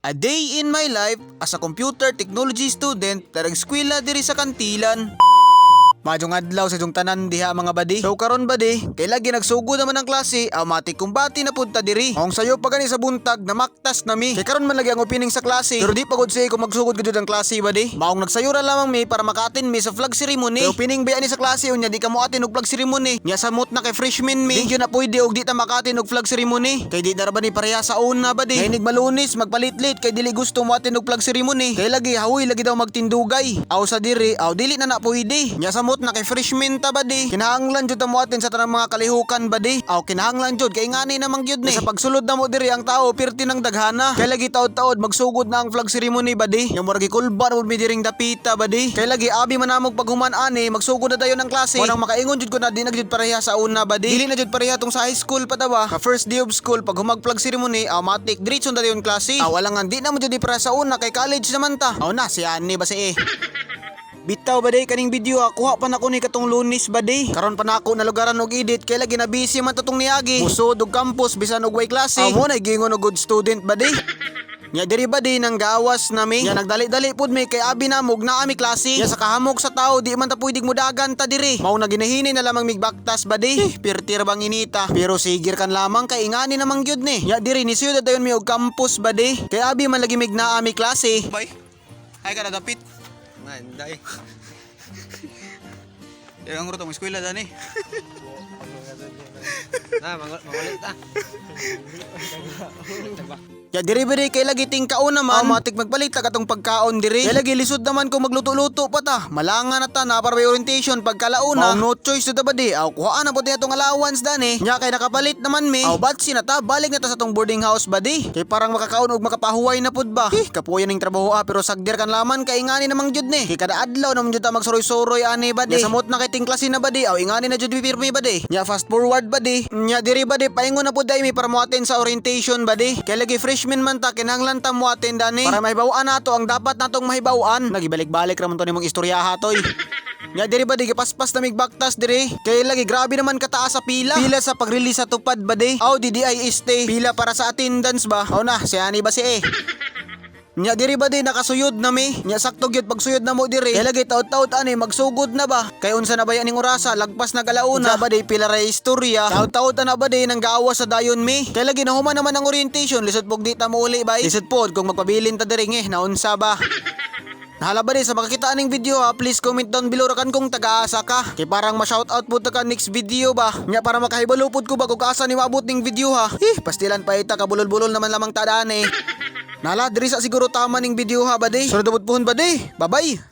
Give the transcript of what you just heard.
A day in my life as a computer technology student na eskwela diri sa kantilan. Majong adlaw sa jong tanan diha mga badi. So karon badi, kay lagi nagsugod naman ang klase, automatic kumbati na punta diri. Ang sayo pa gani sa buntag na maktas nami. Kay karon man lagi ang opening sa klase. Pero di pagod siya kung magsugod gud ang klase badi. Maong nagsayura lamang mi para makatin mi sa flag ceremony. Kay opening ba ni sa klase unya di ka mo atin og flag ceremony. Nya samot na kay freshman mi. Di na pwede og di ta makatin og flag ceremony. Kay di na ni pareha sa una badi. Kay nig malunis magpalit-lit kay dili gusto mo atin og flag ceremony. Kay lagi hawi lagi daw magtindugay. Aw sa diri, aw dili na na pwede. Nya samot na kay freshman ta badi. Kinahanglan jud mo atin sa tanang mga kalihukan badi. Aw kinahanglan jud kay ngani namang gyud ni. Sa pagsulod na mo diri ang tao pirti ng daghana. Kay lagi taod-taod magsugod na ang flag ceremony badi. Nya murag kulban mo mi diring dapita badi. Kay lagi abi man namog paghuman ani magsugod na dayon ang klase. Wanang makaingon jud ko na di na jud pareha sa una badi. Dili na jud pareha tong sa high school pa daw. Ka first day of school pag humag flag ceremony automatic diretso na dayon klase. Aw wala nga di na mo jud di pareha sa una kay college naman ta. Aw na si ani ba si eh. Bitaw ba day kaning video ha? Kuha pa na ko ni katong lunis ba day? Karon pa na ako na lugaran og edit kay lagi na busy man tatong niagi. Musod og campus bisan og way klase. Amo na gingon og good student ba day? Nya diri ba di nang gawas nami? Nya nagdali-dali pud mi kay abi na mog na ami klase. Nya sa kahamog sa tao di man ta pwedeng mudagan ta diri. Mao na ginahini na lamang migbaktas ba di? Pirtir bang inita. Pero sigir kan lamang kay ingani namang gyud ni. Nya diri ni siyud dayon mi og campus ba di? Kay abi man lagi mig na ami klase. Bay. Ay ka na dapit. Manday. Yan ang ruto mo eskwela dani. Na, mang- mangulit ta. Ya diri biri kay lagi ting kaon naman. Automatic magpalit ta katong pagkaon diri. Kay lagi lisod naman kung magluto-luto pa ta. Malangan na ta na para may orientation pagkalauna. Mao no choice na ta ba di? Aw kuhaan na pud atong allowance dani. Nya kay nakapalit naman mi. Aw batsi na ta balik na ta sa tong boarding house ba di? Kay parang makakaon og makapahuway na pud ba? Eh kapuyan ning trabaho ah pero sagdir kan laman kay ingani namang jud ni. Kay kada adlaw naman jud ta magsuroy-suroy ani ba di? Nya samot na kay ting klase na ba di? Aw ingani na jud pirmi ba di? Nya fast forward ba di? Nya diri ba di paingon na pud dai mi para mo atin sa orientation ba di? Kay lagi freshman man ta kinahanglan ta mo atin dani. Para mahibaw-an nato ang dapat natong mahibaw-an. Nagibalik-balik ra man to nimong istorya hatoy. Nga diri ba di gipaspas na migbaktas diri? Kay lagi grabe naman kataas sa pila. Pila sa pag-release sa tupad ba di? Aw di stay. Pila para sa attendance ba? Aw na, si ani ba si eh? Nya diri ba di nakasuyod na mi? Nya sakto gyud pagsuyod na mo diri. Kay lagi taud-taud ani magsugod na ba? Kay unsa na ba yaning orasa lagpas na galauna. Ba di pila ra istorya? Taud-taud na ba di nang gawa sa dayon mi? Kay lagi nahuman naman ang orientation lisod pog di ta mo uli bay. Lisod pod kung magpabilin ta diri ngeh naunsa ba? Nahala ba di sa makakita aning video ha, please comment down below rakan kung taga-asa ka. Kay parang ma-shoutout po ta ka next video ba. Nya para makahibalupod ko ba kung kaasa ni maabot ning video ha. Eh, pastilan pa ita kabulol-bulol naman lamang tadaan eh. Nala, diri sa siguro tama ning video ha ba di? Sunod ubod puhon ba di? Bye-bye!